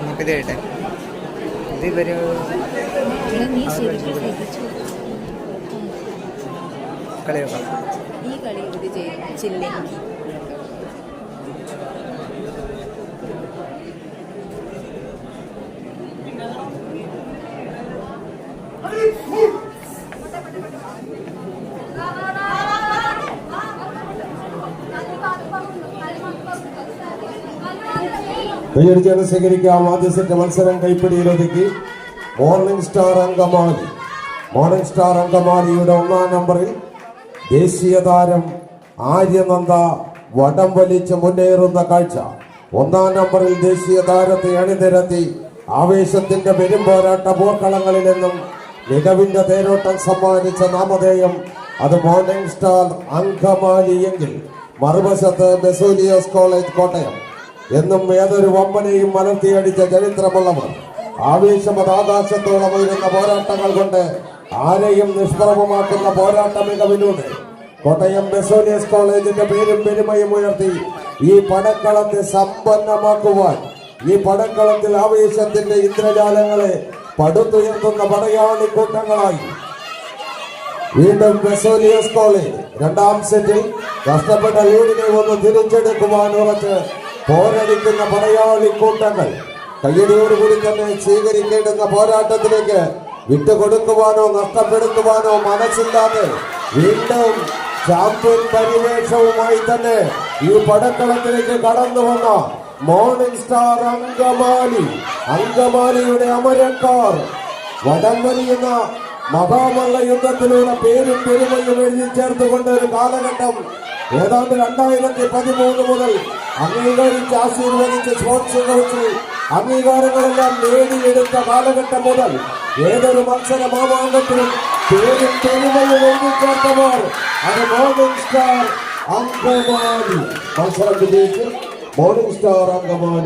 നമുക്കിത് കേട്ടെ ഇത് ഇവർ നീ ശരിക്കും ശ്രദ്ധിച്ചു കളിയൊക്കെ. ഈ കളി ഇവർ ജയിച്ചില്ലെങ്കിൽ കൈയടിച്ചാണ് സ്വീകരിക്കാം ആദ്യ സെറ്റ് മത്സരം കൈപ്പിടിയിലൊതുക്കി morning star Angamaly. Morning star അങ്കമാലിയുടെ ഒന്നാം നമ്പറിൽ ദേശീയ താരം ആര്യനന്ദ വടം വലിച്ച് മുന്നേറുന്ന കാഴ്ച. ഒന്നാം നമ്പറിൽ ദേശീയ താരത്തെ അണിനിരത്തി ആവേശത്തിന്റെ പെരുമ്പോരാട്ട പോർക്കളങ്ങളിൽ നിന്നും മികവിന്റെ തേരോട്ടം സമ്മാനിച്ച നാമധേയം അത് മോർണിംഗ് സ്റ്റാർ അങ്കമാലി എങ്കിൽ. മറുവശത്ത് ബെസോലിയസ് കോളേജ് കോട്ടയം. എന്നും ഏതൊരു വമ്പനെയും മലർത്തിയടിച്ച ചരിത്രമുള്ളവർ ആവേശമത് ആകാശത്തോളം ഉയരുന്ന പോരാട്ടങ്ങൾ കൊണ്ട് ആരെയും നിഷ്പ്രഭമാക്കുന്ന പോരാട്ട മികവിലൂടെ കോട്ടയം ബെസോലിയസ് കോളേജിന്റെ പേരും പെരുമയും ഉയർത്തി ഈ പടക്കളത്തെ സമ്പന്നമാക്കുവാൻ ഈ പടക്കളത്തിൽ ആവേശത്തിന്റെ ഇന്ദ്രജാലങ്ങളെ പടുത്തുയർത്തുന്ന പടയാളി കൂട്ടങ്ങളായി. വീണ്ടും ബെസോലിയസ് കോളേജ് രണ്ടാം സെറ്റിൽ കഷ്ടപ്പെട്ട ലീഡിനെ ഒന്ന് തിരിച്ചെടുക്കുവാൻ ഉറച്ച് പോരടിക്കുന്ന പടയാളി കൂട്ടങ്ങൾ കയ്യടിയോടുകൂടി തന്നെ സ്വീകരിക്കേണ്ടുന്ന പോരാട്ടത്തിലേക്ക് വിട്ടുകൊടുക്കുവാനോ നഷ്ടപ്പെടുത്തുവാനോ മനസ്സില്ലാതെ വീണ്ടും ചാമ്പ്യൻ പരിവേഷവുമായി തന്നെ ഈ പടക്കളത്തിലേക്ക് കടന്നു വന്ന മോർണിംഗ് സ്റ്റാർ അങ്കമാലി. അങ്കമാലിയുടെ അമരക്കാർ. വടംവലിയുന്ന മഹാമല്ല യുദ്ധത്തിലൂടെ പേരും പെരുമയും എഴുതി ചേർത്തുകൊണ്ട് ഒരു കാലഘട്ടം ഏതാണ്ട് രണ്ടായിരത്തി പതിമൂന്ന് മുതൽ അംഗീകരിച്ച് ആശീർവദിച്ച് കൗൺസിൽ അംഗീകാരങ്ങളെല്ലാം നേടിയെടുത്ത കാലഘട്ടം മുതൽ ഏതൊരു മത്സര മാമാങ്കത്തിലും പേരും പെരുമയും ഒന്നിച്ചേർത്തവർ ചേർത്തവർ അത് മോർണിംഗ് സ്റ്റാർ അങ്കമാലി മത്സരം വിജയിച്ച് മോർണിംഗ് സ്റ്റാർ അങ്കമാലി